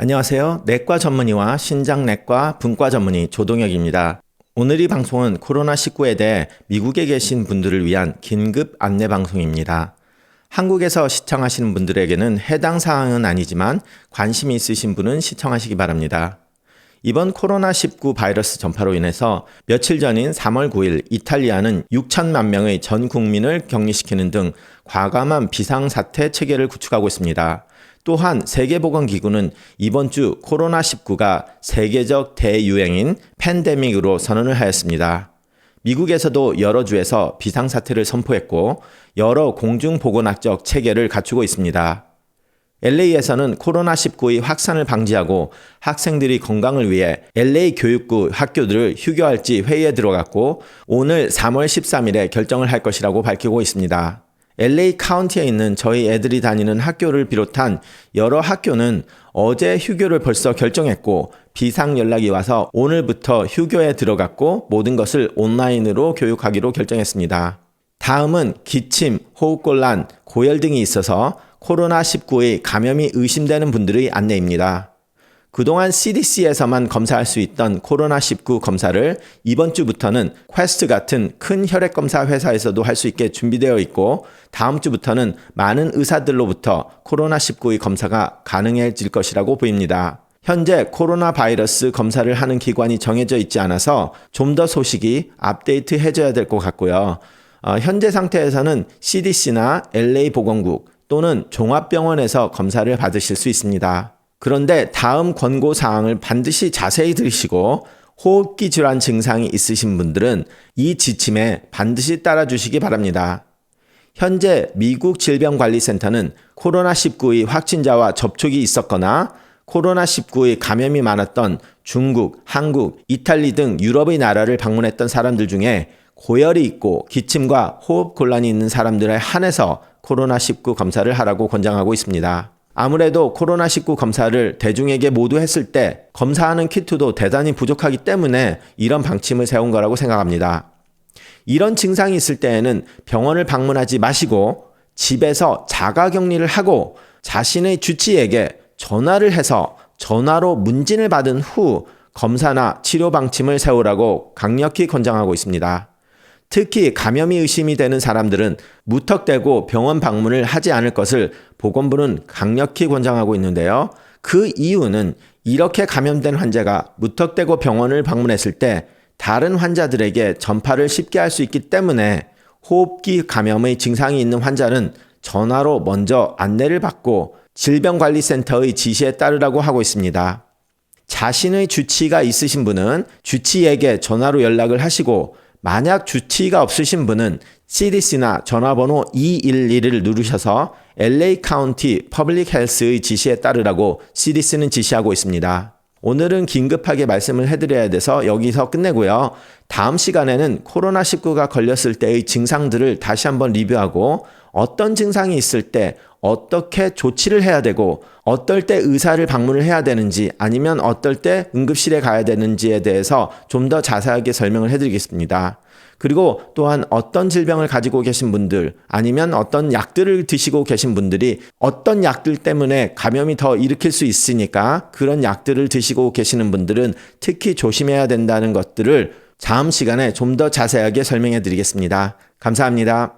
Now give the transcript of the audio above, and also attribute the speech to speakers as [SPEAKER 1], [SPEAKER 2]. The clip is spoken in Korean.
[SPEAKER 1] 안녕하세요. 내과 전문의와 신장내과 분과 전문의 조동혁입니다. 오늘 이 방송은 코로나19에 대해 미국에 계신 분들을 위한 긴급 안내 방송입니다. 한국에서 시청하시는 분들에게는 해당 사항은 아니지만 관심이 있으신 분은 시청하시기 바랍니다. 이번 코로나19 바이러스 전파로 인해서 며칠 전인 3월 9일 이탈리아는 6천만 명의 전 국민을 격리시키는 등 과감한 비상사태 체계를 구축하고 있습니다. 또한 세계보건기구는 이번 주 코로나19가 세계적 대유행인 팬데믹으로 선언을 하였습니다. 미국에서도 여러 주에서 비상사태를 선포했고 여러 공중보건학적 체계를 갖추고 있습니다. LA에서는 코로나19의 확산을 방지하고 학생들이 건강을 위해 LA 교육부 학교들을 휴교할지 회의에 들어갔고 오늘 3월 13일에 결정을 할 것이라고 밝히고 있습니다. LA 카운티에 있는 저희 애들이 다니는 학교를 비롯한 여러 학교는 어제 휴교를 벌써 결정했고 비상 연락이 와서 오늘부터 휴교에 들어갔고 모든 것을 온라인으로 교육하기로 결정했습니다. 다음은 기침, 호흡곤란, 고열 등이 있어서 코로나19의 감염이 의심되는 분들의 안내입니다. 그동안 CDC에서만 검사할 수 있던 코로나19 검사를 이번 주부터는 퀘스트 같은 큰 혈액 검사 회사에서도 할 수 있게 준비되어 있고 다음 주부터는 많은 의사들로부터 코로나19의 검사가 가능해질 것이라고 보입니다. 현재 코로나 바이러스 검사를 하는 기관이 정해져 있지 않아서 좀 더 소식이 업데이트 해줘야 될 것 같고요. 어, 현재 상태에서는 CDC나 LA 보건국 또는 종합병원에서 검사를 받으실 수 있습니다. 그런데 다음 권고 사항을 반드시 자세히 들으시고 호흡기 질환 증상이 있으신 분들은 이 지침에 반드시 따라 주시기 바랍니다. 현재 미국 질병관리센터는 코로나19의 확진자와 접촉이 있었거나 코로나19의 감염이 많았던 중국, 한국, 이탈리 등 유럽의 나라를 방문했던 사람들 중에 고열이 있고 기침과 호흡 곤란이 있는 사람들에 한해서 코로나19 검사를 하라고 권장하고 있습니다. 아무래도 코로나19 검사를 대중에게 모두 했을 때 검사하는 키트도 대단히 부족하기 때문에 이런 방침을 세운 거라고 생각합니다. 이런 증상이 있을 때에는 병원을 방문하지 마시고 집에서 자가 격리를 하고 자신의 주치에게 전화를 해서 전화로 문진을 받은 후 검사나 치료 방침을 세우라고 강력히 권장하고 있습니다. 특히 감염이 의심이 되는 사람들은 무턱대고 병원 방문을 하지 않을 것을 보건부는 강력히 권장하고 있는데요. 그 이유는 이렇게 감염된 환자가 무턱대고 병원을 방문했을 때 다른 환자들에게 전파를 쉽게 할 수 있기 때문에 호흡기 감염의 증상이 있는 환자는 전화로 먼저 안내를 받고 질병관리센터의 지시에 따르라고 하고 있습니다. 자신의 주치가 있으신 분은 주치에게 전화로 연락을 하시고 만약 주치의가 없으신 분은 CDC나 전화번호 211을 누르셔서 LA 카운티 퍼블릭 헬스의 지시에 따르라고 CDC는 지시하고 있습니다. 오늘은 긴급하게 말씀을 해드려야 돼서 여기서 끝내고요. 다음 시간에는 코로나19가 걸렸을 때의 증상들을 다시 한번 리뷰하고 어떤 증상이 있을 때 어떻게 조치를 해야 되고 어떨 때 의사를 방문을 해야 되는지 아니면 어떨 때 응급실에 가야 되는지에 대해서 좀 더 자세하게 설명을 해드리겠습니다. 그리고 또한 어떤 질병을 가지고 계신 분들 아니면 어떤 약들을 드시고 계신 분들이 어떤 약들 때문에 감염이 더 일으킬 수 있으니까 그런 약들을 드시고 계시는 분들은 특히 조심해야 된다는 것들을 다음 시간에 좀 더 자세하게 설명해 드리겠습니다. 감사합니다.